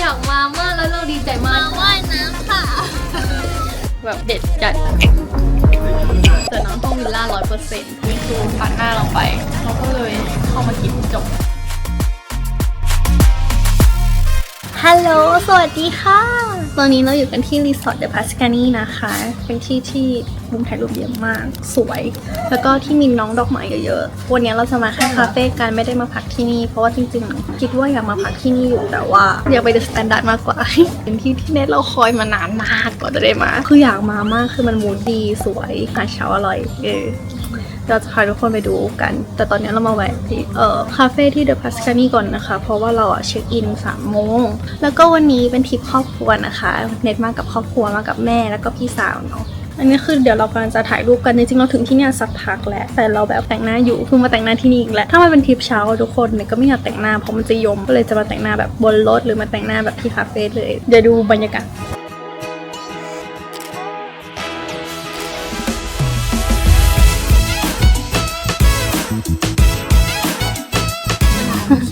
อยากมามากแล้วเราดีใจมากว่ายน้ำค่ะ แบบเด็ดจัดแต่น้องต้องวิลล่าร้อยเปอร์เซ็นต์นี่คือผ่านหน้าเราไป เราก็เลยเข้ามากินจบ ฮัลโหล สวัสดีค่ะ ตอนนี้เราอยู่กันที่รีสอร์ทเดอะพาสกานีนะคะ เป็นที่ที่มุมถ่ายรูปเยอะมาก สวย แล้วก็ที่มีน้องดอกไม้เยอะๆ วันนี้เราจะมาแค่คาเฟ่กันไม่ได้มาพักที่นี่ เพราะว่าจริงๆ คิดว่าอยากมาพักที่นี่อยู่แต่ว่าอยากไปเดอะสแตนดาร์ดมากกว่า เป็นที่ที่เน็ตเราคอยมานานมากกว่าจะได้มา คืออยากมามากคือมันมูดดีสวยอาหารเช้าอร่อย เออ เราจะพาทุกคนไปดูกัน แต่ตอนนี้เรามาแวะที่เอ่อคาเฟ่ที่เดอะพัสคานีก่อนนะคะ เพราะว่าเราอะเช็คอินสามโมง แล้วก็วันนี้เป็นทริปครอบครัวนะคะ เน็ตมากับครอบครัวมากับแม่แล้วก็พี่สาวเนาะอันนี้คือเดี๋ยวเรากำลังจะถ่ายรูปกันจริงๆเราถึงที่เนี่ยสักพักแล้วแต่เราแบบแต่งหน้าอยู่เพิ่งมาแต่งหน้าที่นี่อีกแล้วถ้ามันเป็นทริปเช้าทุกคนเนี่ยก็ไม่อยากแต่งหน้าเพราะมันจะยมก็เลยจะมาแต่งหน้าแบบบนรถหรือมาแต่งหน้าแบบที่คาเฟ่เลยเดี๋ยวดูบรรยากาศ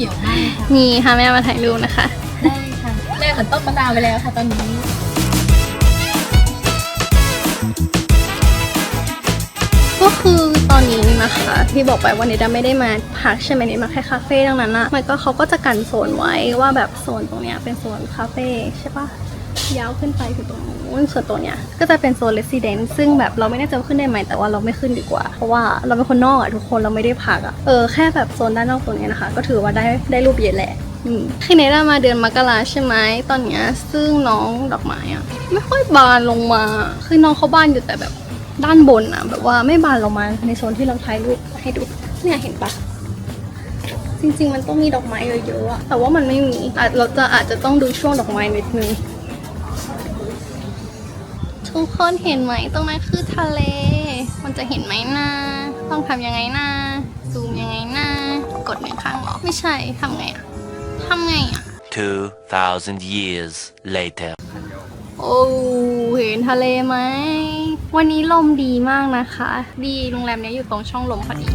ขียวมากค่ะนี่ค่ะแม่มาถ่ายรูปนะคะ ได้ค่ะแรกขันต้นมะนาวไปแล้วค่ะตอนนี้ก็คือตอนนี้นะคะที่บอกไปว่าเนดาไม่ได้มาพักใช่ไหมเนดมาแค่คาเฟ่ดังนั้นอะมันก็เขาก็จะกันโซนไว้ว่าแบบโซนตรงเนี้ยเป็นโซนคาเฟ่ใช่ปะ ยาวขึ้นไปถึงตรงนู้นส่วนตัวเนี้ยก็จะเป็นโซนเลสซิเดนต์ซึ่งแบบเราไม่แน่ใจว่าขึ้นได้ไหมแต่ว่าเราไม่ขึ้นดีกว่า เพราะว่าเราเป็นคนนอกอะทุกคนเราไม่ได้พักอะเออแค่แบบโซนด้านนอกตรงเนี้ยนะคะ ก็ถือว่าได้ได้รูปเยอะแหละคือเนดามาเดือนมกราใช่ไหมตอนเนี้ยซึ่งน้องดอกไม้อะไม่ค่อยบานลงมาคือน้องเขาบานอยู่แต่แบบด้านบนอะแบบว่าไม่บานลงมาในโซนที่เราถ่ายรูปให้ดูเนี่ยเห็นปะจริงๆ มันต้องมีดอกไม้เยอะๆอะแต่ว่ามันไม่มีอาจเราจะอาจจะต้องดูช่วงดอกไม้นิดนึง ทุกคนเห็นไหมตรงนั้นคือทะเล มันจะเห็นไหมนะต้องทำยังไงนะซูมยังไงนะกดหนึ่งครั้งเหรอ ไม่ใช่ทำไงอะทำไงอะ2,000 years later. โอ้เห็นทะเลไหม วันนี้ลมดีมากนะคะ ดีโรงแรมเนี้ยอยู่ตรงช่องลมพอดี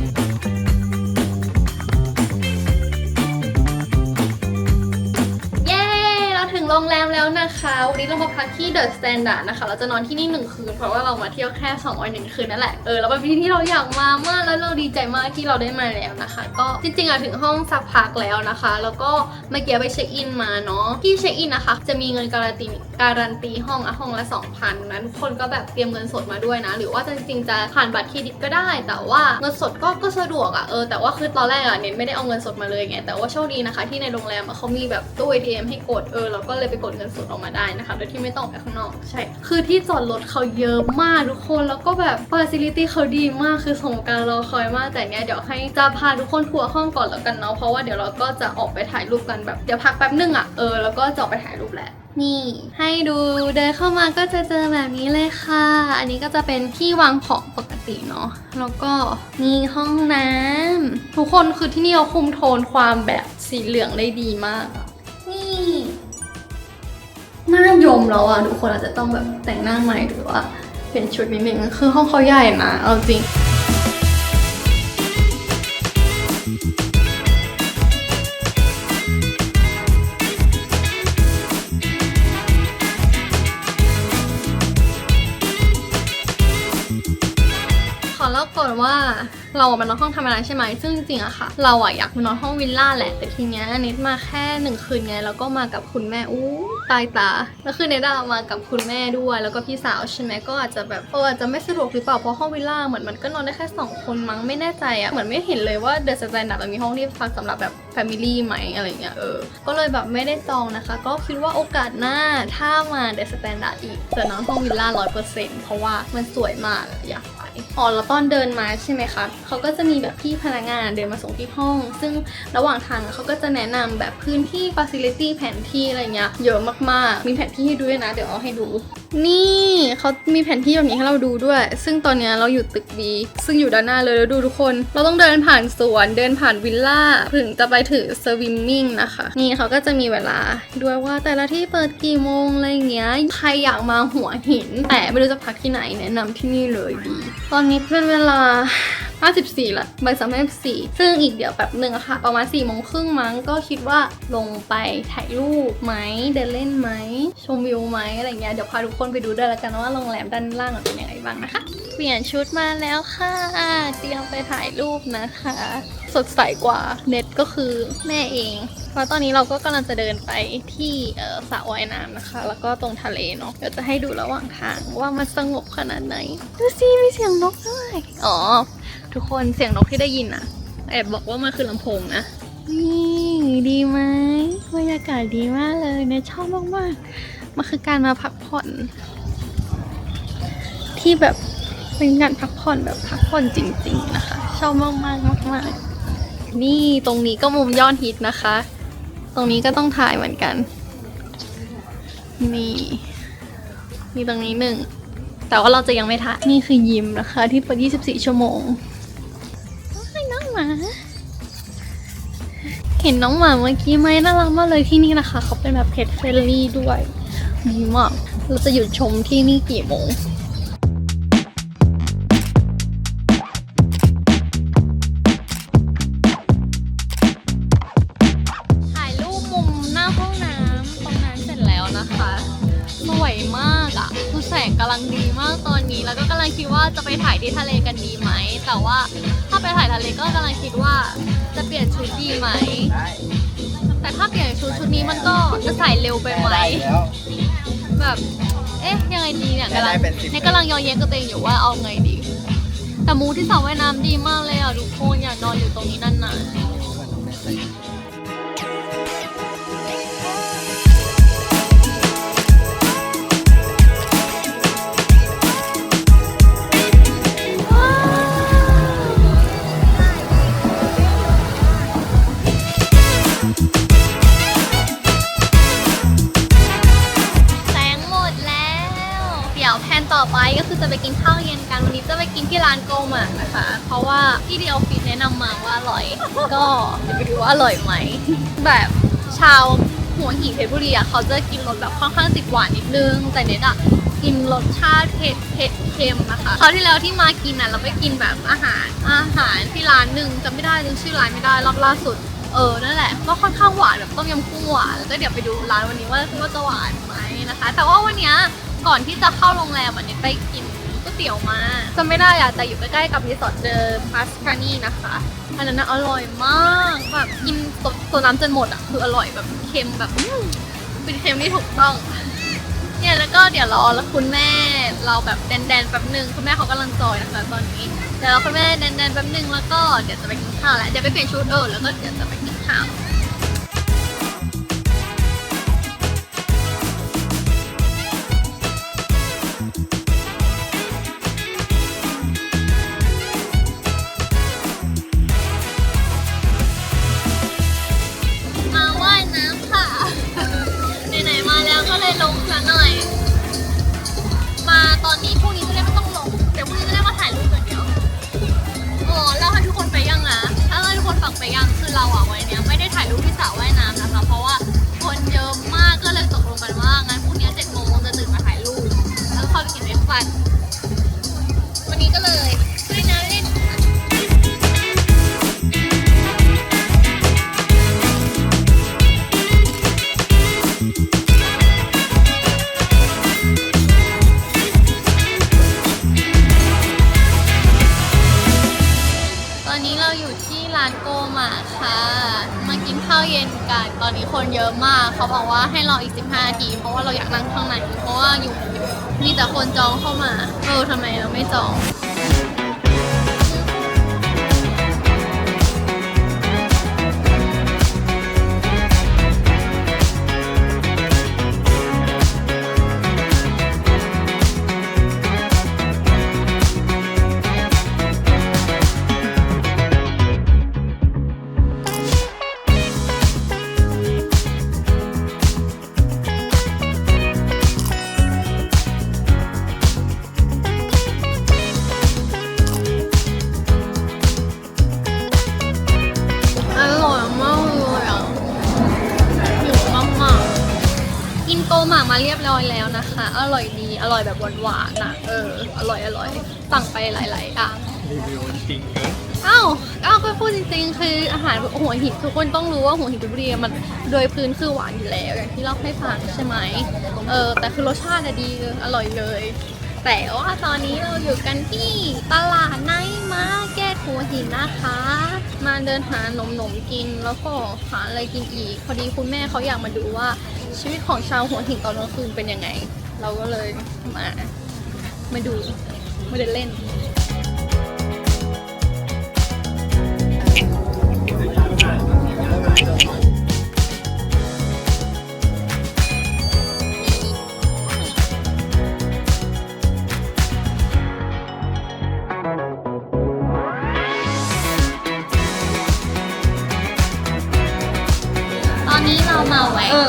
โรงแรมแล้วนะคะ วันนี้เรามาพักที่เดอะสแตนดาร์ดนะคะ เราจะนอนที่นี่หนึ่งคืน เพราะว่าเรามาเที่ยวแค่2วันหนึ่งคืนนั่นแหละ เออ แล้วเป็นที่ที่เราอยากมามากแล้วเราดีใจมากที่เราได้มาแล้วนะคะ ก็จริงๆอะถึงห้องสักพักแล้วนะคะ แล้วก็เมื่อกี้ไปเช็คอินมาเนาะ ที่เช็คอินนะคะ จะมีเงินการันตีการันตีห้องอะห้องละ 2,000นั้นคนก็แบบเตรียมเงินสดมาด้วยนะ หรือว่าจริงๆจะผ่านบัตรเครดิตก็ได้ แต่ว่าเงินสดก็ก็สะดวกอะเออ แต่ว่าคือตอนแรกอะเน้นไม่ได้เอาเงินสดมาเลยไง แต่ว่าโชคดีนะคะ ที่ในโรงแรมเขามีแบบตู้ ATM ให้กด เออ เราก็เลยไปกดเงินสดออกมาได้นะคะ โดยที่ไม่ต้องออกไปข้างนอก ใช่ คือที่จอดรถเขาเยอะมากทุกคน แล้วก็แบบ facility เขาดีมาก คือสมการรอคอยมาก แต่เนี้ยเดี๋ยวให้จะพาทุกคนทัวร์ห้องก่อนแล้วกันเนาะ เพราะว่าเดี๋ยวเราก็จะออกไปถ่ายรูปกันแบบ เดี๋ยวพักแป๊บนึงอะเออ แล้วก็จะออกไปถ่ายรูปแหละนี่ให้ดูเดินเข้ามาก็จะเจอแบบนี้เลยค่ะ อันนี้ก็จะเป็นที่วางของปกติเนาะ แล้วก็นี่ห้องน้ำทุกคนคือที่นี่เขาคุมโทนความแบบสีเหลืองได้ดีมาก นี่ หน้ายมแล้วอะทุกคนอาจจะต้องแบบแต่งหน้าใหม่หรือว่าเปลี่ยนชุดนิดนึงคือห้องเขาใหญ่นะเอาจริง อนว่าเราอะมานอนห้องธรรมดาใช่ไหมซึ่งจริงๆอะค่ะ เราอะอยากมานอนห้องวิลล่าแหละ แต่ทีเนี้ยเน็ตมาแค่หนึ่งคืนไง แล้วก็มากับคุณแม่อู้ตายตา แล้วคือเน็ตอะมากับคุณแม่ด้วย แล้วก็พี่สาวใช่ไหมก็อาจจะแบบเอออาจจะไม่สะดวกหรือเปล่า เพราะห้องวิลล่าเหมือนมันก็นอนได้แค่สองคนมั้ง ไม่แน่ใจอะเหมือนไม่เห็นเลยว่าเดอะสแตนดาร์ดมันมีห้องที่พักสำหรับแบบแฟมิลี่ไหมอะไรเงี้ย เออ ก็เลยแบบไม่ได้จองนะคะ ก็คิดว่าโอกาสหน้าถ้ามาเดอะสแตนดาร์ดอีกจะนอนห้องวิลล่าร้อยเปอร์เซ็นต์เพราะว่ามันสวยมากอยาก อ๋อแล้วตอนเดินมาใช่ไหมคะเขาก็จะมีแบบพี่พนักงานเดินมาส่งที่ห้อง ซึ่งระหว่างทางเขาก็จะแนะนำแบบพื้นที่ facility แผนที่อะไรเงี้ยเยอะมากๆ มีแผนที่ให้ดูด้วยนะ เดี๋ยวเอาให้ดู นี่เขามีแผนที่แบบนี้ให้เราดูด้วย ซึ่งตอนเนี้ยเราอยู่ตึกบีซึ่งอยู่ด้านหน้าเลยแล้วดูทุกคน เราต้องเดินผ่านสวนเดินผ่านวิลล่าถึงจะไปถึงสวิมมิ่งนะคะ นี่เขาก็จะมีเวลาด้วยว่าแต่ละที่เปิดกี่โมงอะไรเงี้ยใครอยากมาหัวหิน แต่ไม่รู้จะพักที่ไหนแนะนำที่นี่เลยดีตอนนี้เป็นเวลา 54ละบ่ายสามห้าสี่ซึ่งอีกเดี๋ยวแบบหนึ่งอะค่ะ ประมาณ4ี่โมงครึ่งมั้งก็คิดว่าลงไปถ่ายรูปไหมเดินเล่นไหมชมวิวไหมอะไรเงี้ยเดี๋ยวพาทุกคนไปดูด้วยล้วกันว่าโรงแรมด้านล่างเป็นยังไงบ้างนะคะเปลี่ยนชุดมาแล้วค่ะเตรียมไปถ่ายรูปนะคะ สดใสกว่าเน็ตก็คือแม่เองเพราะตอนนี้เราก็กำลังจะเดินไปที่ออสระว่ายน้ำนะคะ แล้วก็ตรงทะเลเนาะเดี๋ยวจะให้ดูระหว่างทางว่ามันสงบขนาดไหนดูสิมีเสียงนกด้วยอ๋อ ทุกคนเสียงนกที่ได้ยินนะแอบบอกว่ามันคือลำโพงนะนี่ดีไหมบรรยากาศดีมากเลยเนยชอบมากๆมันคือการมาพักผ่อน ที่แบบเป็นการพักผ่อนแบบพักผ่อนจริง ๆ นะคะ ชอบมากๆมากๆนี่ตรงนี้ก็มุมยอดฮิตนะคะ ตรงนี้ก็ต้องถ่ายเหมือนกัน นี่มีตรงนี้หนึ่งแต่ว่าเราจะยังไม่ถ่ายนี่คือยิมนะคะ ที่เปิด 24 ชั่วโมง มา เห็นน้องหมาเมื่อกี้ไหมน่ารักมากเลยที่นี่นะคะ เขาเป็นแบบเพ t เฟรนลี่ด้วยดีมากเราจะหยุดชมที่นี่กี่โมงถ่ายรูปมุมหน้าห้องน้ำตรงนั้นเสร็จแล้วนะคะสวยมากอะ่ะคือแสงกำลังดีมากตอนนี้ แล้วก็กำลังคิดว่าจะไปถ่ายที่ทะเล แต่ว่าถ้าไปถ่ายทะเลก็กำลังคิดว่าจะเปลี่ยนชุดดีไหม แต่ถ้าเปลี่ยนชุดชุดนี้มันก็จะใส่เร็วไปไหมแล้ว แบบ เอ๊ะ ยังไงดีเนี่ยกำลังได้เป็นสิบ เนี่ยกำลังยอเย็นกับตัวเองอยู่ว่าเอาไงดี แต่มูที่สระว่ายน้ำดีมากเลยอะทุกคนอยากนอนอยู่ตรงนี้นานๆแส ดี๋ยวแผนต่อไปก็คือจะไปกินข้าวเย็นกันวันนี้จะไปกินที่ร้านโกหมานะคะ เพราะว่าพี่เดียวฟิตแนะนำมาว่าอร่อย ก็เดี๋ยวไปดูว่าอร่อยไหม แบบชาวหัวหินเพชรบุรีอะเขาจะกินรสแบบค่อนข้างติดหวานนิดนึง แต่เน็ตอะกินรสชาติเผ็ดเผ็ดเค็มนะคะคราวที่แล้วที่มากินอะเราไปกินแบบอาหารอาหารที่ร้านหนึ่งจำไม่ได้นึกชื่อร้านไม่ได้รอบล่าสุด เออนั่นแหละก็ค่อนข้างหวานแบบต้มยำกุ้งหวานแล้วก็เดี๋ยวไปดูร้านวันนี้ว่าว่าจะหวานไหมนะคะ แต่ว่าวันเนี้ย ก่อนที่จะเข้าโรงแรมอันนี้ไปกินก๋วยเตี๋ยวมาจะไม่ได้อะแต่อยู่ใกล้ๆกับรีสอร์ทเดอพาสคานี่นะคะอันนั้นอร่อยมากแบบกินตัวน้ำจนหมดอะคืออร่อยแบบเค็มแบบอื้อเป็นเค็มที่ถูกต้องเนี่ยแล้วก็เดี๋ยวรอแล้วคุณแม่เราแบบแดนๆแป๊บหนึ่งคุณแม่เขากำลังจอยนะคะตอนนี้เดี๋ยวเราคุณแม่แดนๆแป๊บหนึ่งแล้วก็เดี๋ยวจะไปกินข้าวแล้วเดี๋ยวไปเปลี่ยนชุดเออแล้วก็เดี๋ยวจะไปกินข้าว เยอะมาก เขาบอกว่าให้รออีก 15นาที เพราะว่าเราอยากนั่งข้างในเพราะว่าอยู่มีแต่คนจองเข้ามา เออทำไมเราไม่จอง เรียบร้อยแล้วนะคะ อร่อยดี อร่อยแบบหวานๆนะเออ อร่อยอร่อยสั่งไปหลายๆอย่างรีวิวจริงเกินอ้าวอ้าวก็พูดจริงๆ คืออาหารหัวหินทุกคนต้องรู้ว่าหัวหินเพชรบุรีมันโดยพื้นคือหวานอยู่แล้วอย่างที่เล่าให้ฟังใช่ไหมเออแต่คือรสชาติอะดีอร่อยเลย แต่ว่าตอนนี้เราอยู่กันที่ตลาดไนท์มาร์เก็ตหัวหินนะคะ มาเดินหาหนมๆกินแล้วก็หาอะไรกินอีก พอดีคุณแม่เขาอยากมาดูว่าชีวิตของชาวหัวหินตอนกลางคืนเป็นยังไง เราก็เลยมามาดูมาเดินเล่น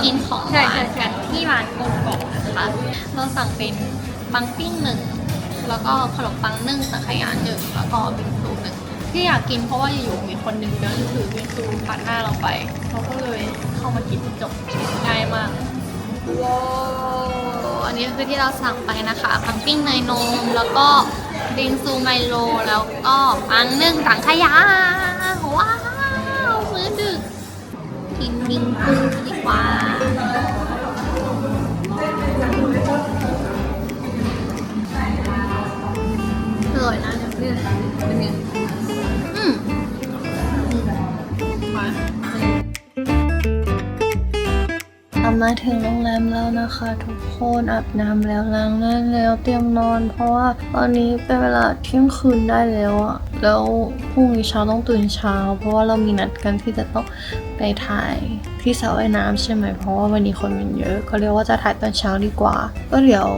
กินของหใช่วาใช่นใช่กันที่ร้านกงกอกนะคะเราสั่งเป็นบังปิ้งหนึ่งแล้วก็ขนมปังนึ่งสังขยาหนึ่งแล้วก็บิงซูหนึ่งที่อยากกินเพราะว่าอยู่ๆมีคนหนึ่งเดินถือบิงซูผ่านหน้าเราไปเราก็เลยเข้ามากินจบง่ายมากว้าวอันนี้คือที่เราสั่งไปนะคะปังปิ้งเนยนมแล้วก็บิงซูไมโลแล้วก็ปังนึ่งสังขยา กินบิงซูดีกว่าอร่อยนะเนี่ยเป็นไง มาถึงโรงแรมแล้วนะคะ ทุกคนอาบน้ำแล้วล้างหน้าแล้วเตรียมนอน เพราะว่าตอนนี้เป็นเวลาเที่ยงคืนได้แล้วอะแล้วพรุ่งนี้เช้าต้องตื่นเช้า เพราะว่าเรามีนัดกันที่จะต้องไปถ่ายที่สระว่ายน้ำใช่ไหมเพราะว่าวันนี้คนมันเยอะ ก็เรียกว่าจะถ่ายตอนเช้าดีกว่า ก็เดี๋ยว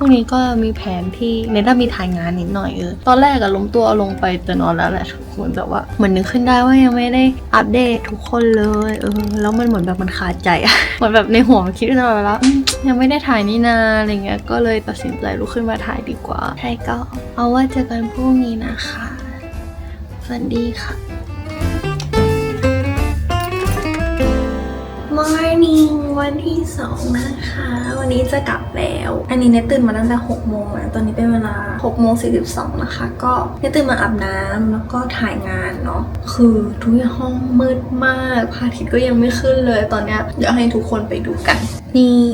รุ่งนี้ก็มีแผนที่ในด้ามีถ่ายงานนิดหน่อยเออตอนแรกอะล้มตัวลงไปจะนอนแล้วแหละทุกคนแต่ว่าเหมือนนึกขึ้นได้ว่ายังไม่ได้อัปเดตทุกคนเลยเออแล้วมันเหมือนแบบมันขาดใจอะเหมือนแบบในหัวมันคิดตลอดเวลาอืมยังไม่ได้ถ่ายนี่นาอะไรเงี้ยก็เลยตัดสินใจลุกขึ้นมาถ่ายดีกว่าใช่ก็เอาว่าเจอกันพรุ่งนี้นะคะสวัสดีค่ะ วันที่สองนะคะ วันนี้จะกลับแล้ว อันนี้เนตตื่นมาตั้งแต่6โมงแล้วตอนนี้เป็นเวลา6โมง42นะคะ ก็เนตตื่นมาอาบน้ำแล้วก็ถ่ายงานเนาะ คือทุกห้องมืดมากพระอาทิตย์ก็ยังไม่ขึ้นเลย ตอนนี้เดี๋ยวให้ทุกคนไปดูกัน นี่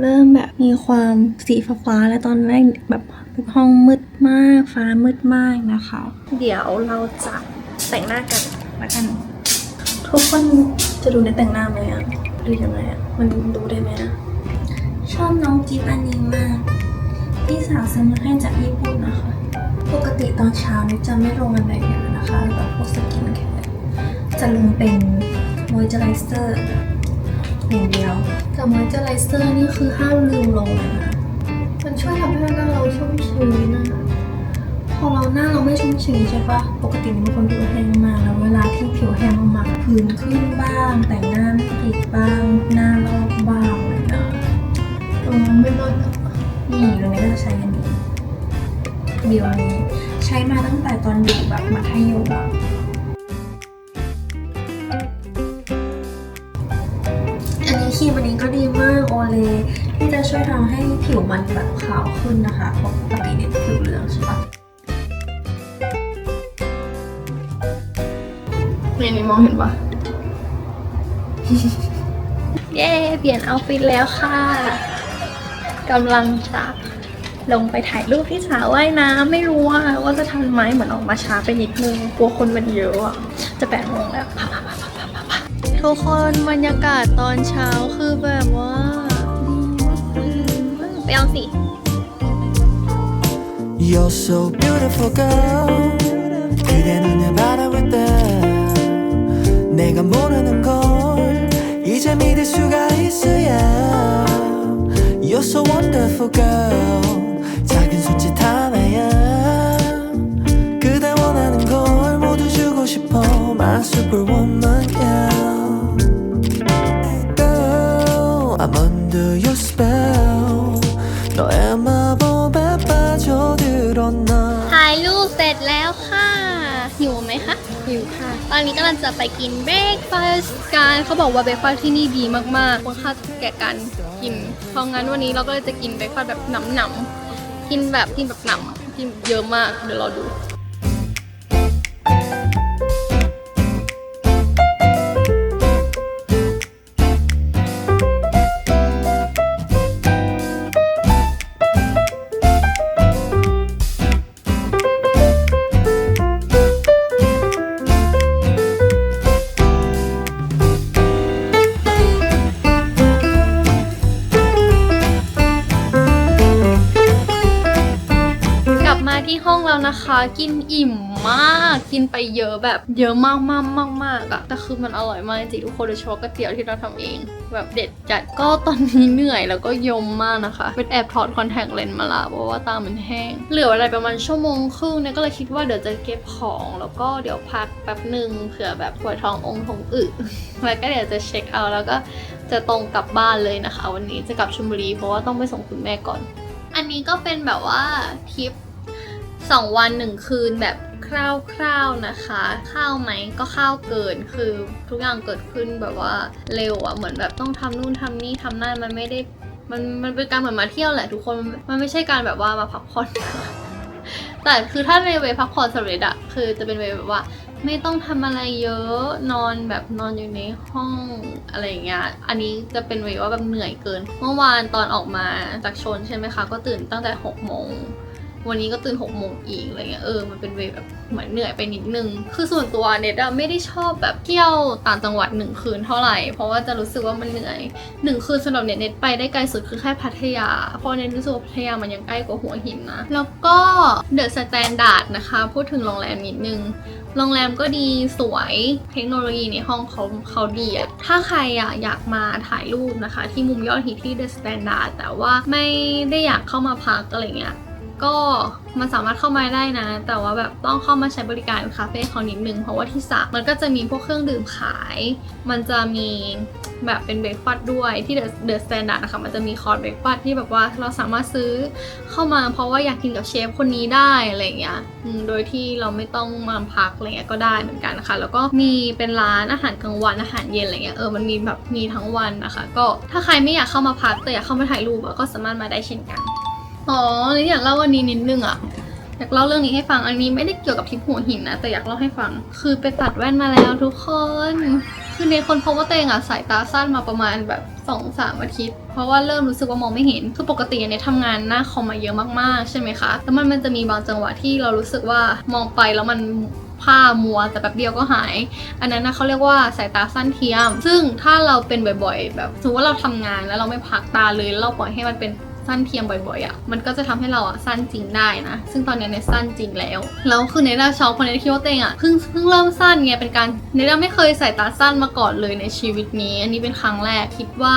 เริ่มแบบมีความสีฟ้าๆแล้วตอนแรกแบบทุกห้องมืดมาก ฟ้ามืดมากนะคะ เดี๋ยวเราจะแต่งหน้ากันละกัน ทุกคนจะดูในแต่งหน้าไหมอะือยังไงอะมันดูได้ไหมอะชอบน้องจิ๊บอันนี้มาก พี่สาวซื้อมาให้จากญี่ปุ่นนะคะ ปกติตอนเช้านี่จะไม่ลงอะไรเยอะนะคะแบบพวกสกินแคร์จะลงเป็นมอยเจอไรเซอร์อย่างเดียวแต่มอยเจอไรเซอร์นี่คือห้ามลืมลงเลยนะมันช่วยทำให้หน้าเราชุ่มชื้นนะ พอเราหน้าเราไม่ชุ่มชื้นใช่ปะปกติเป็นคนผิวแห้งมากแล้วเวลาที่ผิวแห้งมากๆผื่นขึ้นบ้าง แต่งหน้าไม่ติดบ้าง หน้าลอกบ้างเลยนะเออไม่รอดอะนี่ตรงนี้ก็จะใช้อันนี้เดี๋ยวนี้ใช้มาตั้งแต่ตอนอยู่แบบมัธยมอะอันนี้ครีมอันนี้ก็ดีมากโอเลที่จะช่วยทำให้ผิวมันแบบขาวขึ้นนะคะเพราะปกติเนี่ยผิวเหลืองใช่ปะ นี่นี่มองเห็นปะ เย้ เปลี่ยนเอาท์ฟิตแล้วค่ะกำลังจะลงไปถ่ายรูปที่สระว่ายน้ำไม่รู้ว่าว่าจะทันไหมเหมือนออกมาช้าไปนิดนึงกลัวคนมันเยอะอะจะแปดโมงแล้วพะพะพะพะพะพะพะทุกคนบรรยากาศตอนเช้าคือแบบว่าดีมากไปเอาสิ You're so beautiful girl 그대 눈을 바라 믿을 수가 있어야 You're so wonderful girl 작은 손짓 하나야 그대 원하는 걸 모두 주고 싶어 My superwoman girl Girl I'm under your spell อนนี้กำลังจะไปกินเบรกฟาสต์กันเขาบอกว่าเบรกฟาสต์ที่นี่ดีมากๆคุ้มค่าแก่การกิน เพราะงั้นวันนี้เราก็เลยจะกินเบรกฟาสต์แบบหนำๆกินแบบกินแบบหนำกินเยอะมากเดี๋ยวรอดู กินอิ่มมาก กินไปเยอะแบบเยอะมากมากมากมากอะแต่คือมันอร่อยมากจริงๆทุกคนโดยเฉพาะก๋วยเตี๋ยวที่เราทำเอง แบบเด็ดจัดก็ตอนนี้เหนื่อยแล้วก็ยมมากนะคะเป็นแอบถอดคอนแทคเลนส์มาละเพราะว่าตามันแห้ง เหลืออะไรประมาณชั่วโมงครึ่งเนี่ยก็เลยคิดว่าเดี๋ยวจะเก็บของแล้วก็เดี๋ยวพักแป๊บหนึ่งเผื่อแบบปวดท้ององค์ท้องอึแล้วก็เดี๋ยวจะเช็คเอาท์แล้วก็จะตรงกลับบ้านเลยนะคะ วันนี้จะกลับชลบุรีเพราะว่าต้องไปส่งคุณแม่ก่อน อันนี้ก็เป็นแบบว่าทริป สองวันหนึ่งคืนแบบคร่าวๆนะคะ ข้าวไหมก็ข้าวเกิน คือทุกอย่างเกิดขึ้นแบบว่าเร็วอะเหมือนแบบต้องทำนู่นทำนี่ทำนั่นมันไม่ได้ มันมันเป็นการเหมือนมาเที่ยวแหละทุกคน มันไม่ใช่การแบบว่ามาพักผ่อน แต่คือถ้าในเวย์พักผ่อนสำเร็จอะคือจะเป็นเวย์แบบว่าไม่ต้องทำอะไรเยอะนอนแบบนอนอยู่ในห้องอะไรอย่างเงี้ย อันนี้จะเป็นเวย์ว่าแบบเหนื่อยเกิน เมื่อวานตอนออกมาจากชนใช่ไหมคะ ก็ตื่นตั้งแต่6กโมง วันนี้ก็ตื่น6กโมงอีกอะไรเงี้ยเออมันเป็นเวแบบเหมือนเหนื่อยไปนิดนึง คือส่วนตัวเน็ตอะไม่ได้ชอบแบบเที่ยวต่างจังหวัดหนึ่งคืนเท่าไหร่ เพราะว่าจะรู้สึกว่ามันเหนื่อยหนึ่งคืนสำหรับเน็ตเน็ตไปได้ไกลสุดคือแค่พัทยา เพราะเน็ตรู้สึกว่าพัทยามันยังใกล้กว่าหัวหินนะ แล้วก็เดอะสแตนดาร์ดนะคะ พูดถึงโรงแรมนิดนึงโรงแรมก็ดีสวยเทคโนโลยีในห้องเขาเขาดีอะถ้าใครอะอยากมาถ่ายรูปนะคะ ที่มุมยอดฮิตที่ The Standard แต่ว่าไม่ได้อยากเข้ามาพักอะไรเงี้ย ก็มันสามารถเข้ามาได้นะ แต่ว่าแบบต้องเข้ามาใช้บริการคาเฟ่เขานิดนึง เพราะว่าที่สระมันก็จะมีพวกเครื่องดื่มขาย มันจะมีแบบเป็นเบรกฟาสด้วยที่ The The Standard นะคะ มันจะมีคอร์สเบรกฟาสที่แบบว่าเราสามารถซื้อเข้ามาเพราะว่าอยากกินกับเชฟคนนี้ได้อะไรเงี้ยโดยที่เราไม่ต้องมาพักอะไรเงี้ยก็ได้เหมือนกันนะคะ แล้วก็มีเป็นร้านอาหารกลางวันอาหารเย็นอะไรเงี้ยเออมันมีแบบมีทั้งวันนะคะ ก็ถ้าใครไม่อยากเข้ามาพักแต่อยากเข้ามาถ่ายรูปก็สามารถมาได้เช่นกัน อ๋อนี่อยากเล่าวันนี้นิดนึงอะอยากเล่าเรื่องนี้ให้ฟังอันนี้ไม่ได้เกี่ยวกับทริปหัวหินนะแต่อยากเล่าให้ฟัง คือไปตัดแว่นมาแล้วทุกคน คือในคนพบว่าตัวเองอะสายตาสั้นมาประมาณแบบ2อสามอาทิตย์ เพราะว่าเริ่มรู้สึกว่ามองไม่เห็น คือปกติเนี่ยทำงานหน้าคอมมาเยอะมากๆ ใช่ไหมคะแล้วมันมันจะมีบางจังหวะที่เรารู้สึกว่ามองไปแล้วมันผ้ามัวแต่แบบเดียวก็หาย อันนั้นนะเขาเรียกว่าสายตาสั้นเทียม ซึ่งถ้าเราเป็นบ่อยๆ แบบสมมติว่าเราทำงานแล้วเราไม่พักตาเลยแล้วเราปล่อยให้มันเป็น สั้นเทียมบ่อยๆอะ่ะมันก็จะทำให้เราอะสั้นจริงได้นะ ซึ่งตอนเนี้ยเนสั้นจริงแล้ว แล้วคือเนด้าช็อกเพราะเนด้าคิดว่าตัวเองอะเพิ่งเพิ่งเริ่มสั้นไงเป็นการเนด้าไม่เคยใสายตาสั้นมาก่อนเลยในชีวิตนี้ อันนี้เป็นครั้งแรกคิดว่า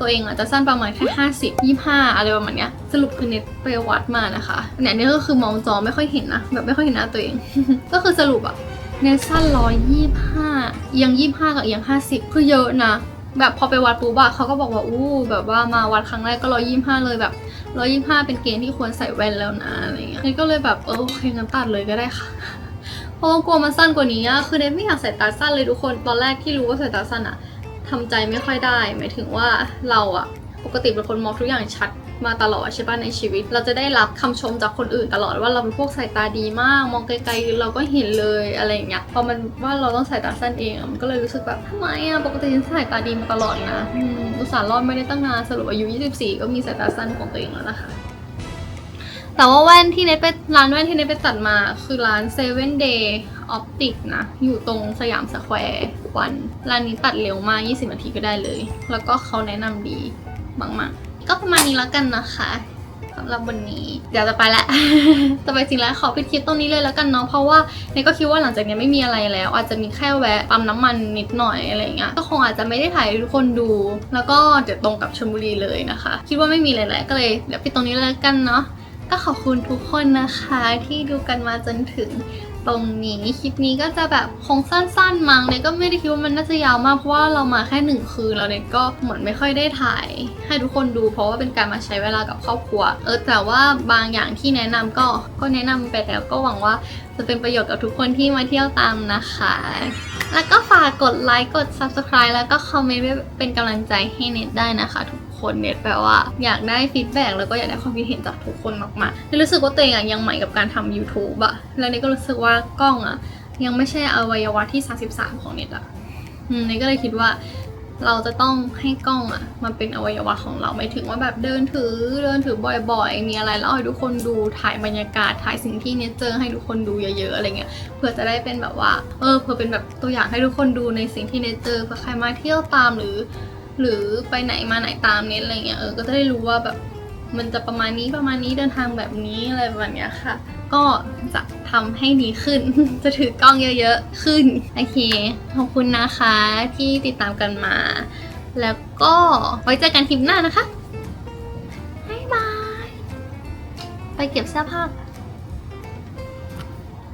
ตัวเองอาจจะสั้นประมาณแค่50 25 อะไรประมาณเนี้ยสรุปคือเน็ตไปวัดมานะคะเนี่ยนี่ก็คือมองจอไม่ค่อยเห็นนะแบบไม่ค่อยเห็นหน้าตัวเอง ก็คือสรุปอะเนตสั้นร้อยยี่ห้าเอียงยี่ห้ากับเอียงห้าสิบคือเยอะนะ แบบพอไปวัดปุ๊บอะเขาก็บอกว่าอู้แบบว่ามาวัดครั้งแรกก็ร้อยยี่ห้าเลยแบบร้อยยี่ห้าเป็นเกณฑ์ที่ควรใส่แว่นแล้วนะอะไรเงี้ยนี่ก็เลยแบบเออโอเคงั้นตัดเลยก็ได้ค่ะเพราะว่ากลัวมันสั้นกว่านี้อะคือเนตไม่อยากใส่ตาสั้นเลยทุกคนตอนแรกที่รู้ว่าใส่ตาสั้นอะทำใจไม่ค่อยได้ หมายถึงว่าเราอะปกติเป็นคนมองทุกอย่างชัด มาตลอดใช่ป่ะในชีวิต เราจะได้รับคำชมจากคนอื่นตลอดว่าเราเป็นพวกสายตาดีมาก มองไกลๆเราก็เห็นเลยอะไรอย่างเงี้ยพอมันว่าเราต้องสายตาสั้นเองมันก็เลยรู้สึกแบบทำไมอะปกติฉันสายตาดีมาตลอดนะอุตส่าห์รอดไม่ได้ตั้งนานสรุปอายุ 24 ก็มีสายตาสั้นของตัวเองแล้วนะคะแต่ว่าแว่นที่เนทไปร้านแว่นที่เนทไปตัดมาคือร้าน Seven Day Optic นะ อยู่ตรงสยามสแควร์วัน ร้านนี้ตัดเร็วมาก 20 นาทีก็ได้เลย แล้วก็เขาแนะนำดีมากๆ ก็ประมาณนี้แล้วกันนะคะสำหรับวันนี้ เดี๋ยวจะไปละจะไปจริงแล้วขอปิดคลิปตรงนี้เลยแล้วกันเนาะเพราะว่าเนก็คิดว่าหลังจากนี้ไม่มีอะไรแล้ว อาจจะมีแค่แวะปั๊มน้ำมันนิดหน่อยอะไรเงี้ยก็คงอาจจะไม่ได้ถ่ายให้ทุกคนดู แล้วก็เดี๋ยวตรงกับชลบุรีเลยนะคะ คิดว่าไม่มีอะไรแล้วก็เลยเดี๋ยวปิดตรงนี้เลยแล้วกันเนาะก็ขอบคุณทุกคนนะคะที่ดูกันมาจนถึง ตรงนี้ คลิปนี้ก็จะแบบคงสั้นๆมั้งเนี่ยก็ไม่ได้คิดว่ามันน่าจะยาวมากเพราะว่าเรามาแค่หนึ่งคืนแล้วเนี่ยก็เหมือนไม่ค่อยได้ถ่าย ให้ทุกคนดูเพราะว่าเป็นการมาใช้เวลากับครอบครัว เออแต่ว่าบางอย่างที่แนะนำก็ก็แนะนำไปแล้วก็หวังว่าจะเป็นประโยชน์กับทุกคนที่มาเที่ยวตามนะคะ แล้วก็ฝากกดไลค์กด subscribe แล้วก็คอมเมนต์เป็นกำลังใจให้เน็ตได้นะคะทุก คนเน็ตแปลว่า อยากได้ฟีดแบ็กแล้วก็อยากได้ความคิดเห็นจากทุกคนมากๆเน็ตรู้สึกว่าตัวเองอะยังใหม่กับการทำ YouTube อะแล้วเน็ตก็รู้สึกว่ากล้องอะยังไม่ใช่อวัยวะที่ 33 ของเน็ตอะอืมเน็ตก็เลยคิดว่าเราจะต้องให้กล้องอะมันเป็นอวัยวะของเราไม่ถึงว่าแบบเดินถือเดินถือบ่อยๆ มีอะไรแล้วให้ทุกคนดูถ่ายบรรยากาศถ่ายสิ่งที่เน็ตเจอให้ทุกคนดูเยอะๆอะไรเงี้ยเพื่อจะได้เป็นแบบว่าเออเพื่อเป็นแบบตัวอย่างให้ทุกคนดูในสิ่งที่เนเจอเพื่อใครมาเที่ยวตามหรือ หรือไปไหนมาไหนตามเนทอะไรเงี้ยเออก็จะได้รู้ว่าแบบมันจะประมาณนี้ประมาณนี้เดินทางแบบนี้อะไรประมาณเนี้ยค่ะ ก็จะทำให้ดีขึ้น จะถือกล้องเยอะๆขึ้นโอเคขอบคุณนะคะที่ติดตามกันมา แล้วก็ไว้เจอกันคลิปหน้านะคะบ๊ายบายไปเก็บเสื้อผ้า